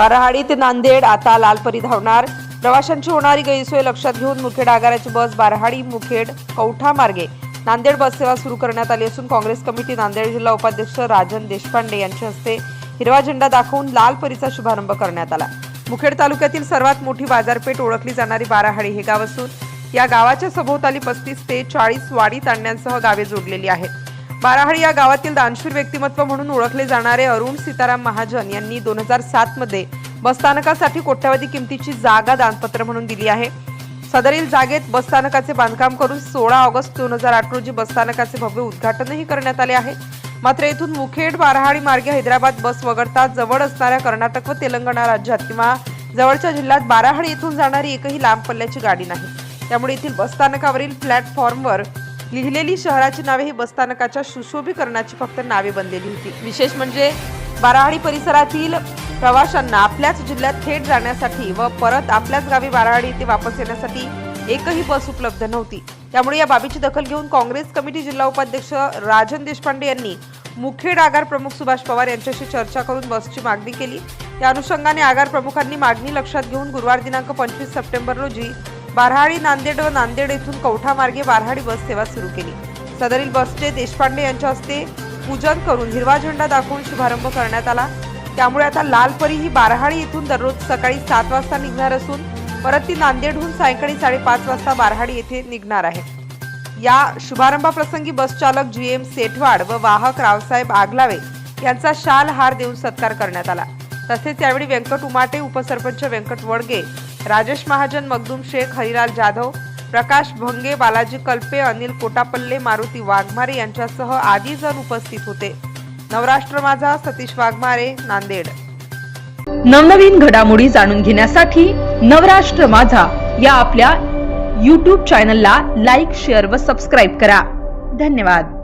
बाराहाडी ते नांदेड आता लालपरी धावणार. प्रवाशांची होणारी गैरसोय लक्षात घेऊन मुखेड आगाराची बस बाराहाडी मुखेड कौठा मार्गे. नांदेड बस सेवा सुरू करण्यात आली असून काँग्रेस कमिटी नांदेड जिल्हा उपाध्यक्ष राजन देशपांडे यांच्या हस्ते हिरवा झेंडा दाखवून लाल परीचा शुभारंभ करण्यात आला. मुखेड तालुक्यातील सर्वात मोठी बाजारपेठ ओळखली जाणारी बाराहाडी हे गाव असून या गावाच्या सभोवताली पस्तीस ते चाळीस वाडी तांड्यांसह गावे जोडलेली आहेत. बाराहाडी या गावातील दानशूर व्यक्तिमत्व म्हणून ओळखले जाणारे अरुण सीताराम महाजन यांनी दोन हजार सात मध्ये बसस्थानकासाठी कोट्यवधी किमतीची जागा दानपत्र म्हणून दिली आहे. सदरील जागेत बसस्थानकाचे बांधकाम करून सोळा ऑगस्ट दोन हजार आठ रोजी बसस्थानकाचे भव्य उद्घाटनही करण्यात आले आहे. मात्र येथून मुखेड बाराहाडी मार्गे हैदराबाद बस वगळता जवळ असणाऱ्या कर्नाटक व तेलंगणा राज्यात किंवा जवळच्या जिल्ह्यात बाराहाडी येथून जाणारी एकही लांब पल्ल्याची गाडी नाही. त्यामुळे येथील बसस्थानकावरील प्लॅटफॉर्मवर लिहिलेली शहराची नावे ही बसस्थानकाच्या सुशोभीकरणाची फक्त नावे बनलेली होती. विशेष म्हणजे बाराहाडी परिसरातील प्रवाशांना आपल्याच जिल्ह्यात थेट जाण्यासाठी व परत आपल्याच गावी बाराहाडी येथे वापस येण्यासाठी एकही बस उपलब्ध नव्हती. त्यामुळे या बाबीची दखल घेऊन काँग्रेस कमिटी जिल्हा उपाध्यक्ष राजन देशपांडे यांनी मुखेड आगार प्रमुख सुभाष पवार यांच्याशी चर्चा करून बसची मागणी केली. त्या अनुषंगाने आगार प्रमुखांनी मागणी लक्षात घेऊन गुरुवार दिनांक पंचवीस सप्टेंबर रोजी बाराहाडी नांदेड व नांदेड येथून कवठामार्गे बारहाडी बस सेवा सुरू केली. सदरील बसचे देशपांडे यांच्या हस्ते पूजन करून हिरवा झेंडा दाखवून शुभारंभ करण्यात आला. त्यामुळे आता लालपरी ही बाराहाडी येथून दररोज सकाळी सात वाजता निघणार असून परत ती नांदेडहून सायंकाळी साडेपाच वाजता बारहाडी येथे निघणार आहे. या शुभारंभाप्रसंगी बस चालक जी एम सेठवाड व वाहक रावसाहेब आगलावे यांचा शाल हार देऊन सत्कार करण्यात आला. तसेच यावेळी व्यंकट उमाटे उपसरपंच व्यंकट वडगे राजेश महाजन मगदूम शेख हरिलाल जाधव प्रकाश भंगे बालाजी कल्पे अनिल कोटापल्ले मारुती वाघमारे यांच्यासह आदी जण उपस्थित होते. नवराष्ट्र माझा सतीश वाघमारे नांदेड. नवनवीन घडामोडी जाणून घेण्यासाठी नवराष्ट्र माझा या आपल्या यूट्यूब चॅनलला लाईक शेअर व सबस्क्राईब करा. धन्यवाद.